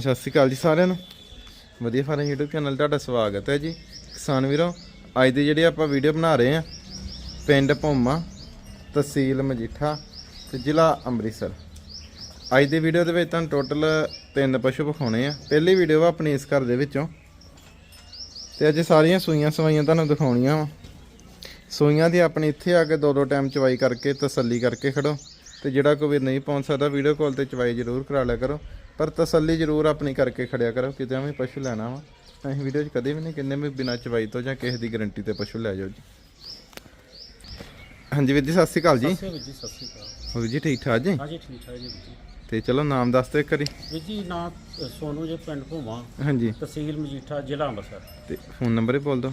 ਸਤਿ ਸ਼੍ਰੀ ਅਕਾਲ ਜੀ ਸਾਰਿਆਂ ਨੂੰ। ਵਧੀਆ ਫਾਰਮ YouTube ਚੈਨਲ ਤੁਹਾਡਾ ਸਵਾਗਤ ਹੈ ਜੀ। ਕਿਸਾਨ ਵੀਰੋ, ਅੱਜ ਦੀ ਜਿਹੜੀ ਆਪਾਂ ਵੀਡੀਓ ਬਣਾ ਰਹੇ ਆ ਪਿੰਡ ਭੋਮਾ, ਤਹਿਸੀਲ ਮਜੀਠਾ ਤੇ ਜ਼ਿਲ੍ਹਾ ਅੰਮ੍ਰਿਤਸਰ। ਅੱਜ ਦੀ ਵੀਡੀਓ ਦੇ ਵਿੱਚ ਤੁਹਾਨੂੰ ਟੋਟਲ ਤਿੰਨ ਪਸ਼ੂ ਵਿਖਾਉਣੇ ਆ। ਪਹਿਲੀ ਵੀਡੀਓ ਆ ਆਪਣੀ ਇਸ ਘਰ ਦੇ ਵਿੱਚੋਂ। ਤੇ ਅੱਜ ਸਾਰੀਆਂ ਸੂਈਆਂ ਸਵਾਈਆਂ ਤੁਹਾਨੂੰ ਦਿਖਾਉਣੀਆਂ ਵਾ। ਸੂਈਆਂ ਦੀ ਆਪਣੀ ਇੱਥੇ ਆ ਕੇ ਦੋ ਦੋ ਟਾਈਮ ਚਵਾਈ ਕਰਕੇ, ਤਸੱਲੀ ਕਰਕੇ ਖੜੋ। ਤੇ ਜਿਹੜਾ ਕੋਈ ਵੀਰ ਨਹੀਂ ਪਹੁੰਚ ਸਕਦਾ ਵੀਡੀਓ ਕਾਲ ਤੇ ਚਵਾਈ ਜ਼ਰੂਰ ਕਰਾ ਲਿਆ ਕਰੋ। ਪਰ ਤਸੱਲੀ ਜ਼ਰੂਰ ਆਪਣੀ ਕਰਕੇ ਖੜਿਆ ਕਰੋ ਕਿਤੇ ਐਵੇਂ ਪਸ਼ੂ ਲੈਣਾ ਵਾ। ਅਸੀਂ ਵੀਡੀਓ 'ਚ ਕਦੇ ਵੀ ਨਹੀਂ ਕਹਿੰਦੇ ਵੀ ਬਿਨਾਂ ਚਵਾਈ ਤੋਂ ਜਾਂ ਕਿਸੇ ਦੀ ਗਾਰੰਟੀ ਤੇ ਪਸ਼ੂ ਲੈ ਜਾਓ ਜੀ। ਹਾਂਜੀ ਵੀਰ ਜੀ ਸਤਿ ਸ਼੍ਰੀ ਅਕਾਲ ਜੀ। ਸਤਿ ਵੀਰ ਜੀ ਸਤਿ ਸ਼੍ਰੀ ਅਕਾਲ। ਹੋਰ ਜੀ ਠੀਕ ਠਾਕ ਜੀ? ਹਾਂਜੀ ਠੀਕ ਠਾਕ ਜੀ ਤੇ ਚਲੋ ਨਾਮ ਦੱਸ ਦਿਓ ਇੱਕ ਵਾਰੀ। ਵੀਰ ਜੀ ਨਾਂ ਅ, ਸੋਨੂ ਜੇ ਪਿੰਡ ਭੂਮਾ। ਹਾਂਜੀ। ਤਹਿਸੀਲ ਮਜੀਠਾ ਜ਼ਿਲ੍ਹਾ ਅੰਮ੍ਰਿਤਸਰ। ਤੇ ਫੋਨ ਨੰਬਰ ਹੀ ਬੋਲ ਦਿਓ।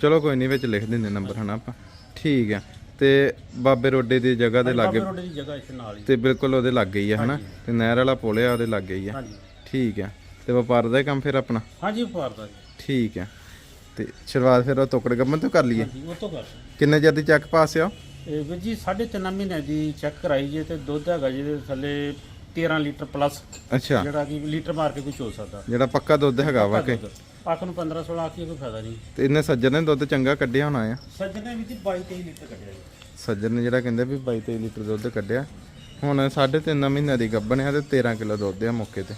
ਚਲੋ ਕੋਈ ਨਹੀਂ ਵਿੱਚ ਲਿਖ ਦਿੰਦੇ ਨੰਬਰ ਹਨਾ ਆਪਾਂ। ਠੀਕ ਆ। ਤੇ ਬਾਬੇ ਰੋਡੇ ਦੀ ਜਗ੍ਹਾ ਦੇ ਲਾਗੇ ਬਾਬੇ ਰੋਡ ਦੀ ਜਗ੍ਹਾ ਇੱਥੇ ਨਾਲ ਹੀ। ਤੇ ਬਿਲਕੁਲ ਉਹਦੇ ਲੱਗੇ ਹੀ ਆ ਹਨਾ? ਤੇ ਨਹਿਰ ਵਾਲਾ ਪੁਲ ਆ ਉਹਦੇ ਲੱਗੇ ਹੀ ਆ। ਹਾਂਜੀ। ਠੀਕ ਆ। ਤੇ ਵਪਾਰ ਦਾ ਹੀ ਕੰਮ ਫਿਰ ਆਪਣਾ? ਹਾਂਜੀ ਵਪਾਰ ਦਾ ਜੀ। ਠੀਕ ਆ। ਤੇ ਸ਼ੁਰੂਆਤ ਫਿਰ ਉਹ ਟੁਕੜ ਗੱਮਨ ਤੋਂ ਕਰ ਲਈਏ? ਹਾਂਜੀ ਉਹ ਤੋਂ ਕਰ ਕਿੰਨੇ ਜਦ ਦੀ ਚੈੱਕ ਪਾਸ ਆ ਇਹ ਵੀਰ ਜੀ 3.5 ਮਹੀਨੇ ਦੀ ਚੈੱਕ ਕਰਾਈ ਜੇ ਤੇ ਦੁੱਧ ਹੈਗਾ ਜਿਹਦੇ ਥੱਲੇ 13 ਲੀਟਰ ਪਲੱਸ ਅੱਛਾ। ਜਿਹੜਾ ਕਿ ਲੀਟਰ ਮਾਰ ਕੇ ਕੋਈ ਚੋ ਸਕਦਾ। ਜਿਹੜਾ ਪੱਕਾ ਦੁੱਧ ਹੈਗਾ ਵਾ ਕਿ? ਪਾਕ ਨੂੰ 15 16 ਆਖੀ ਕੋਈ ਫਾਇਦਾ ਨਹੀਂ। ਤੇ ਇਹਨੇ ਸੱਜਣ ਨੇ ਦੁੱਧ ਚੰਗਾ ਕੱਢਿਆ ਹੋਣਾ ਆ। ਸੱਜਣੇ ਵੀ ਜੀ 22 23 ਲੀਟਰ ਕੱਢਿਆ ਜੀ। ਸੱਜਣ ਨੇ ਜਿਹੜਾ ਕਹਿੰਦੇ ਵੀ 22 23 ਲੀਟਰ ਦੁੱਧ ਕੱਢਿਆ ਹੁਣ 3.5 ਮਹੀਨਿਆਂ ਦੀ ਗੱਭਣ ਆ ਤੇ 13 ਕਿਲੋ ਦੁੱਧ ਆ ਮੌਕੇ ਤੇ।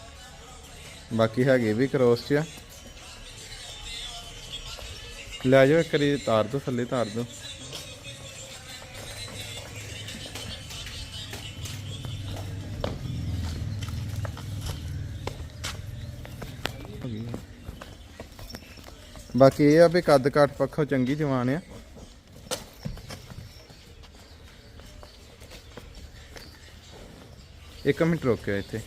ਬਾਕੀ ਹੈਗੇ ਵੀ ਕਰੋਸ ਚ ਆ। ਲੈ ਜਾਓ ਇੱਕ ਵਾਰੀ ਤਾਰ ਦੋ ਥੱਲੇ ਤਾਰ ਦੋ ਬਾਕੀ ਇਹ ਆ ਵੀ ਕੱਦ ਕਾਠ ਪੱਖੋਂ ਚੰਗੀ ਜਵਾਨ ਆ। ਇੱਕ ਮਿੰਟ ਰੋਕਿਓ ਇੱਥੇ।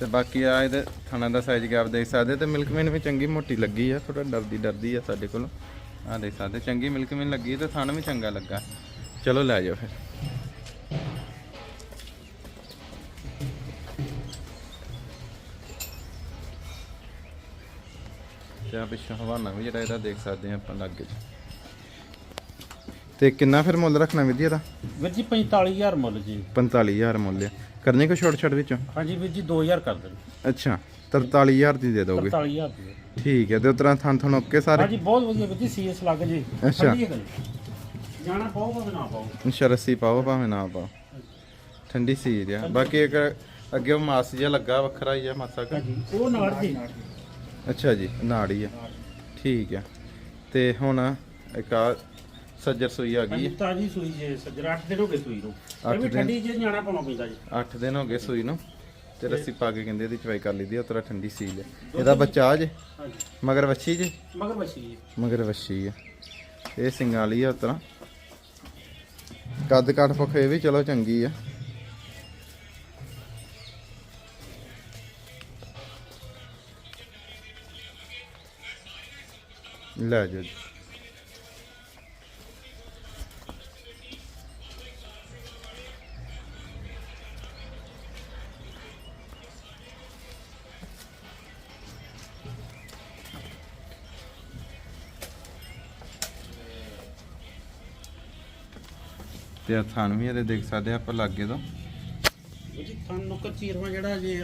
ਤੇ ਬਾਕੀ ਆ ਇਹਦੇ ਥਾਣਾ ਦਾ ਸਾਈਜ਼ ਆਪ ਦੇਖ ਸਕਦੇ ਤੇ ਮਿਲਕਮੈਨ ਵੀ ਚੰਗੀ ਮੋਟੀ ਲੱਗੀ ਆ ਥੋੜਾ ਡਰਦੀ ਡਰਦੀ ਆ ਸਾਡੇ ਕੋਲ। ਆ ਦੇਖ ਸਕਦੇ ਚੰਗੀ ਮਿਲਕਮੈਨ ਲੱਗੀ ਤੇ ਥਾਣਾ ਵੀ ਚੰਗਾ ਲੱਗਾ। ਚਲੋ ਲੈ ਜਾਓ ਫਿਰ। ਤੇ ਆ ਪਿੱਛੋਂ ਹਵਾਨਾ ਵੀ ਜਿਹੜਾ ਇਹਦਾ ਦੇਖ ਸਕਦੇ ਆ ਆਪਾਂ ਲੱਗੇ ਤੇ ਕਿੰਨਾ ਫਿਰ ਮੁੱਲ ਰੱਖਣਾ ਵਿਧੀ ਇਹਦਾ? ਵੀਰ ਜੀ 45000 ਮੁੱਲ ਜੀ। 45000 ਮੁੱਲ ਆ। ਕਰਨੀ ਕੋ ਛੋਟ ਛੋਟ ਵਿੱਚੋਂ? ਹਾਂਜੀ ਵੀਰ ਜੀ 2000 ਕਰ ਦੇਣ ਅੱਛਾ 43000 ਦੀ ਦੇ ਦੋਗੇ। 45000 ਦੀ। ਠੀਕ ਹੈ ਤੇ ਉਤਰਾ ਥਾਂ ਥਣ ਓਕੇ ਸਾਰੇ ਹਾਂਜੀ ਬਹੁਤ ਵਧੀਆ ਵੀਰ ਜੀ ਸੀਐਸ ਲੱਗ ਜੀ। ਅੱਛਾ। ਠੰਡੀ ਹੈ ਜੀ। ਜਾਣਾ ਪਾਓ ਭਾਵੇਂ ਨਾ ਪਾਓ। ਅੱਛਾ ਰੱਸੀ ਪਾਓ ਭਾਵੇਂ ਨਾ ਪਾਓ। ਠੰਡੀ ਸੀਰ ਆ। ਬਾਕੀ ਇੱਕ ਅੱਗੇ ਉਹ ਮਾਸ ਜਿਹਾ ਲੱਗਾ ਵੱਖਰਾ ਹੀ ਆ ਮਾਸਾ ਕੁ। ਹਾਂਜੀ ਉਹ ਨਾੜ ਜੀ। ਅੱਛਾ ਜੀ ਨਾੜੀ ਆ। ਠੀਕ ਆ। ਤੇ ਹੁਣ ਇੱਕ ਆ ਸੱਜਰ ਸੂਈ ਆ ਗਈ। ਹਾਂਜੀ ਤਾਜੀ ਸੂਈ ਜੇ ਸੱਜਰ। 8 ਦਿਨ ਹੋ ਗਏ ਸੂਈ ਨੂੰ। ਅੱਠ ਇਹ ਵੀ ਦਿਨ। ਠੰਡੀ ਜੇ ਜਾਣਾ ਪਾਉਣਾ ਪੈਂਦਾ ਜੀ। 8 ਦਿਨ ਹੋ ਗਏ ਸੂਈ ਨੂੰ। ਤੇ ਰੱਸੀ ਪਾ ਕੇ ਕਹਿੰਦੇ ਇਹਦੀ ਚਵਾਈ ਕਰ ਲਈਦੀ ਉਤਰਾ ਠੰਡੀ ਸੀਲ ਆ। ਇਹਦਾ ਬੱਚਾ ਆ ਜੇ? ਹਾਂਜੀ। ਮਗਰ ਵੱਛੀ ਜੇ? ਮਗਰ ਬੱਚੀ ਜੀ। ਮਗਰ ਵੱਛੀ ਆ। ਇਹ ਸਿੰਗਾਂ ਵਾਲੀ ਆ ਉਤਰਾ ਕੱਦ ਕਾਠ ਪੱਖ ਇਹ ਵੀ ਚਲੋ ਚੰਗੀ ਆ। ਲੈ ਜਾਓ ਜੀ। ਤੇ ਆ ਥਣ ਵੀ ਇਹਦੇ ਦੇਖ ਸਕਦੇ ਆ ਆਪਾਂ ਲਾਗੇ ਤੋਂ। ਜੀ ਥਣ ਨੁੱਕਰ ਚੀਰਵਾ ਜਿਹੜਾ ਜੇ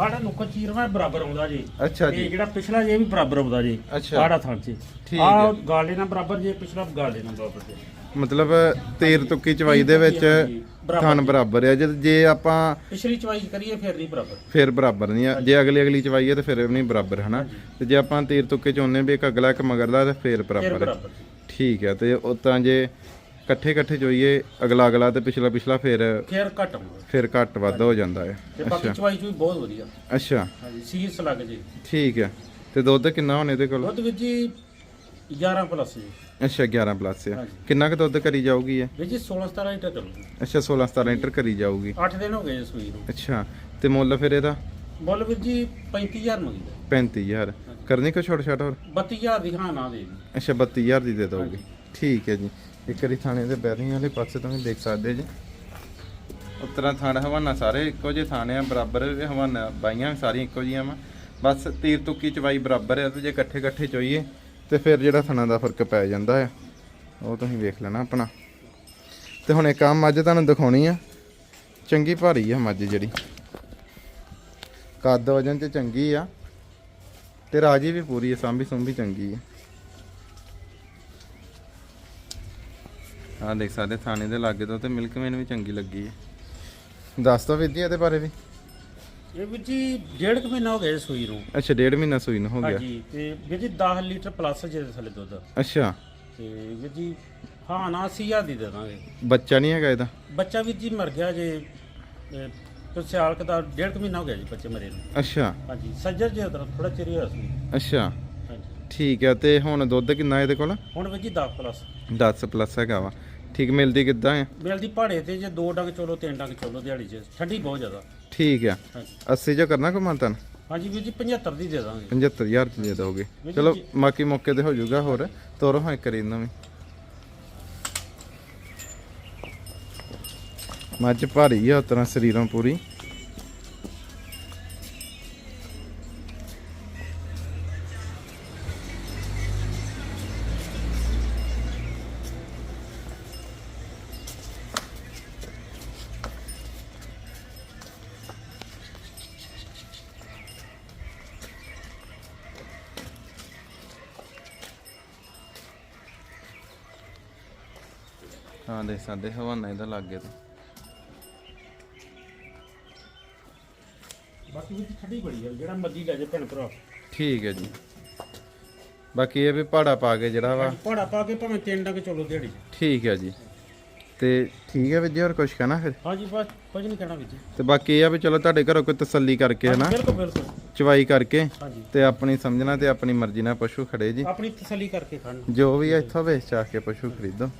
ਆੜਾ ਨੁੱਕਰ ਚੀਰਵਾ ਬਰਾਬਰ ਆਉਂਦਾ ਜੀ। ਅੱਛਾ ਇਹ ਜੀ। ਜਿਹੜਾ ਪਿਛਲਾ ਜੇ ਵੀ ਬਰਾਬਰ ਆਉਂਦਾ ਜੀ ਅੱਛਾ। ਆੜਾ ਥਣ ਚ। ਠੀਕ ਆ ਹੈ। ਗਾਲੇ ਨਾਲ ਬਰਾਬਰ ਜੇ ਪਿਛਲਾ ਗਾਲੇ ਨਾਲ ਬਰਾਬਰ ਜੇ। ਮਤਲਬ ਤੀਰ ਤੁੱਕੀ ਚਵਾਈ ਦੇ ਵਿੱਚ ਬਰਾਬਰ ਥਣ। ਬਰਾਬਰ ਆ। ਜੇ ਜੇ ਆਪਾਂ ਪਿਛਲੀ ਚਵਾਈ ਕਰੀਏ ਫਿਰ ਨਹੀਂ ਬਰਾਬਰ। ਫਿਰ ਬਰਾਬਰ ਨਹੀਂ ਆ। ਜੇ ਅਗਲੀ ਅਗਲੀ ਚਵਾਈ ਹੈ ਤੇ ਫਿਰ ਵੀ ਨਹੀਂ ਬਰਾਬਰ ਹਨਾ? ਤੇ ਜੇ ਆਪਾਂ ਤੀਰ ਤੁੱਕੇ ਚਾਹੁੰਦੇ ਵੀ ਇੱਕ ਅਗਲਾ ਇੱਕ ਮਗਰਲਾ ਤੇ ਫਿਰ ਫਿਰ ਬਰਾਬਰ ਠੀਕ ਹੈ ਤੇ ਉਹ ਤਾਂ ਜੇ ਇਕੱਠੇ ਇਕੱਠੇ ਚੋਈਏ ਅਗਲਾ ਅਗਲਾ ਤੇ ਪਿਛਲਾ ਪਿਛਲਾ ਫਿਰ ਫਿਰ ਘਟ ਆਉਂਦਾ। ਫਿਰ ਘੱਟ ਵੱਧ ਹੋ ਜਾਂਦਾ ਹੈ। ਤੇ ਬਾਕੀ ਚਵਾਈ ਚੂਈ ਬਹੁਤ ਵਧੀਆ। ਅੱਛਾ। ਹਾਂਜੀ ਸੀਸ ਲੱਗ ਜੇ। ਠੀਕ ਹੈ। ਤੇ ਦੁੱਧ ਕਿੰਨਾ ਹੋਣੇ ਇਹਦੇ ਕੋਲ? ਦੁੱਧ ਵਿੱਚ ਜੀ 11 ਪਲੱਸ ਜੀ। ਅੱਛਾ 11 ਪਲੱਸ ਹਾਂਜੀ। ਕਿੰਨਾ ਕੁ ਦੁੱਧ ਕਰੀ ਜਾਊਗੀ ਇਹ? ਵਿੱਚ ਜੀ 16 17 ਲੀਟਰ ਕਰੂਗੀ ਅੱਛਾ 16 17 ਲੀਟਰ ਕਰੀ ਜਾਊਗੀ। 8 ਦਿਨ ਹੋ ਗਏ ਜੀ ਸੂਈ ਨੂੰ। ਅੱਛਾ ਤੇ ਮੁੱਲ ਫਿਰ ਇਹਦਾ? ਮੁੱਲ ਵਿੱਚ ਜੀ 35000 ਮੰਗਦਾ 35000 ਕਰਨੀ ਕੋ ਛੋਟ ਛੋਟ ਹੋਰ 32000 ਦੀ ਹਾਂ ਨਾ ਦੇ ਦੀ ਅੱਛਾ 32000 ਦੀ ਦੇ ਦੋਗੇ ਠੀਕ ਹੈ ਜੀ। ਇੱਕ ਵਾਰੀ ਥਾਣੇ ਦੇ ਬੈਰਿੰਗ ਵਾਲੇ ਪਾਸੇ ਤੋਂ ਵੀ ਦੇਖ ਸਕਦੇ ਜੀ। ਉਤਰਾ ਥਾਣਾ ਹਵਾਨਾ ਸਾਰੇ ਇੱਕੋ ਜਿਹੇ ਥਾਣੇ ਆ, ਬਰਾਬਰ ਹਵਾਨਾ, ਬਾਈਆਂ ਸਾਰੀਆਂ ਇੱਕੋ ਜਿਹੀਆਂ ਵਾ। ਬਸ ਤੀਰ ਤੁੱਕੀ ਚਵਾਈ ਬਰਾਬਰ ਆ, ਤੇ ਜੇ ਇਕੱਠੇ ਇਕੱਠੇ ਚੋਈਏ, ਤੇ ਫਿਰ ਜਿਹੜਾ ਥਣਾ ਦਾ ਫ਼ਰਕ ਪੈ ਜਾਂਦਾ ਆ। ਉਹ ਤੁਸੀਂ ਵੇਖ ਲੈਣਾ ਆਪਣਾ। ਤੇ ਹੁਣ ਇੱਕ ਆ ਮੱਝ ਤੁਹਾਨੂੰ ਦਿਖਾਉਣੀ ਆ। ਚੰਗੀ ਭਾਰੀ ਆ ਮੱਝ ਜਿਹੜੀ। ਕੱਦ ਵਜਨ ਤੇ ਚੰਗੀ ਆ। ਤੇ ਰਾਜੀ ਵੀ ਪੂਰੀ ਆ ਸਾਂਭੀ ਸੁੰਭੀ ਚੰਗੀ ਆ। ਆ ਦੇਖ ਸਕਦੇ ਥਾਣੇ ਦੇ ਲਾਗੇ ਤੋਂ ਤੇ ਮਿਲਕ ਮੈਨ ਵੀ ਚੰਗੀ ਲੱਗੀ ਹੈ। ਦੱਸ ਦੋ ਵੀਰ ਜੀ ਇਹਦੇ ਬਾਰੇ ਵੀ। ਇਹ ਵੀਰ ਜੀ ਡੇਢ ਕੁ ਮਹੀਨਾ ਹੋ ਗਿਆ ਜੀ ਸੂਈ ਨੂੰ। ਅੱਛਾ ਡੇਢ ਮਹੀਨਾ ਸੂਈ ਨੂੰ ਹੋ ਗਿਆ। ਹਾਂਜੀ ਤੇ ਵੀਰ ਜੀ 10 ਲੀਟਰ ਪਲੱਸ ਜਿਹਦੇ ਥੱਲੇ ਦੁੱਧ। ਅੱਛਾ। ਤੇ ਵੀਰ ਜੀ ਹਾਂ ਨਾ 80000 ਦੀ ਦੇ ਦਾਂਗੇ। ਬੱਚਾ ਨਹੀਂ ਹੈਗਾ ਇਹਦਾ? ਬੱਚਾ ਵੀਰ ਜੀ ਮਰ ਗਿਆ ਜੇ ਇਹ ਕੋਈ ਸਿਆਲ ਕੁ ਦਾ ਡੇਢ ਕੁ ਮਹੀਨਾ ਹੋ ਗਿਆ ਜੀ ਬੱਚੇ ਮਰੇ ਨੂੰ। ਅੱਛਾ। ਹਾਂਜੀ ਸੱਜਰ ਜੇ ਥੋੜਾ ਚਿਰ ਹੋਇਆ ਸੀ। ਅੱਛਾ। ਠੀਕ ਹੈ ਤੇ ਹੁਣ ਦੁੱਧ ਕਿੰਨਾ ਇਹਦੇ ਕੋਲ? ਹੁਣ ਵੀਰ ਜੀ 10 ਪਲੱਸ। 10 ਪਲੱਸ ਹੈਗਾ ਵਾ। ਠੀਕ ਮਿਲਦੀ ਕਿੱਦਾਂ ਹੈ? ਮਿਲਦੀ ਪਹਾੜੇ ਤੇ ਜੇ ਦੋ ਡੰਗ ਚੋਲੋ ਤਿੰਨ ਡੰਗ ਚੋਲੋ ਦਿਹਾੜੀ 'ਚ। ਠੰਡੀ ਬਹੁਤ ਜ਼ਿਆਦਾ। ਠੀਕ ਆ ਹਾਂਜੀ। 80 ਜੋ ਕਰਨਾ ਕੋ ਮੰਤਨ ਹਾਂਜੀ ਵੀਰ ਜੀ 75 ਦੀ ਦੇ ਦਾਂਗੇ। 75000 ਚ ਦੇ ਦੋਗੇ। ਚਲੋ ਬਾਕੀ ਮੌਕੇ ਤੇ ਹੋ ਜਾਊਗਾ ਹੋਰ। ਤੋਰੋ ਹਾਂ ਕਰੀ ਇਹਨਾਂ ਵੀ ਮੱਝ ਭਾਰੀ ਆ ਉਸ ਤਰ੍ਹਾਂ ਸਰੀਰਾਂ ਪੂਰੀ। ਹਾਂ ਦੇ ਸਾਡੇ ਹਵਾਨਾ ਇਹਦਾ ਲੱਗੇ ਤੇ। ਬਾਕੀ ਵੀਰ ਜੀ ਠੰਡੀ ਬੜੀ ਹੈ ਜਿਹੜਾ ਮਰਜ਼ੀ ਲੈ ਜੇ ਭੈਣ ਭਰਾ। ਠੀਕ ਹੈ ਜੀ। ਬਾਕੀ ਇਹ ਵੀ ਪਹਾੜਾ ਪਾ ਕੇ ਜਿਹੜਾ ਵਾ। ਪਹਾੜਾ ਪਾ ਕੇ ਭਾਵੇਂ ਤਿੰਨ ਡੰਗ ਚੋਲੋ ਦਿਹਾੜੀ। ਠੀਕ ਹੈ ਜੀ। ਤੇ ਠੀਕ ਹੈ ਵੀਰ ਜੀ ਹੋਰ ਕੁਝ ਕਹਿਣਾ ਫਿਰ? ਹਾਂਜੀ ਬਸ ਕੁਝ ਨਹੀਂ ਕਹਿਣਾ ਵੀਰ ਜੀ। ਤੇ ਬਾਕੀ ਇਹ ਆ ਵੀ ਚਲੋ ਤੁਹਾਡੇ ਘਰੋਂ ਕੋਈ ਤਸੱਲੀ ਕਰਕੇ ਹਨਾ ਬਿਲਕੁਲ ਬਿਲਕੁਲ। ਚਵਾਈ ਕਰਕੇ ਤੇ ਆਪਣੀ ਸਮਝਣਾ ਤੇ ਆਪਣੀ ਮਰਜ਼ੀ ਨਾਲ ਪਸ਼ੂ ਖੜੇ ਜੀ। ਆਪਣੀ ਤਸੱਲੀ ਕਰਕੇ ਖਾਣ ਜੋ ਵੀ ਇੱਥੋਂ ਵੇਚ ਚਾ ਕੇ ਪਸ਼ੂ ਖਰੀਦੋ।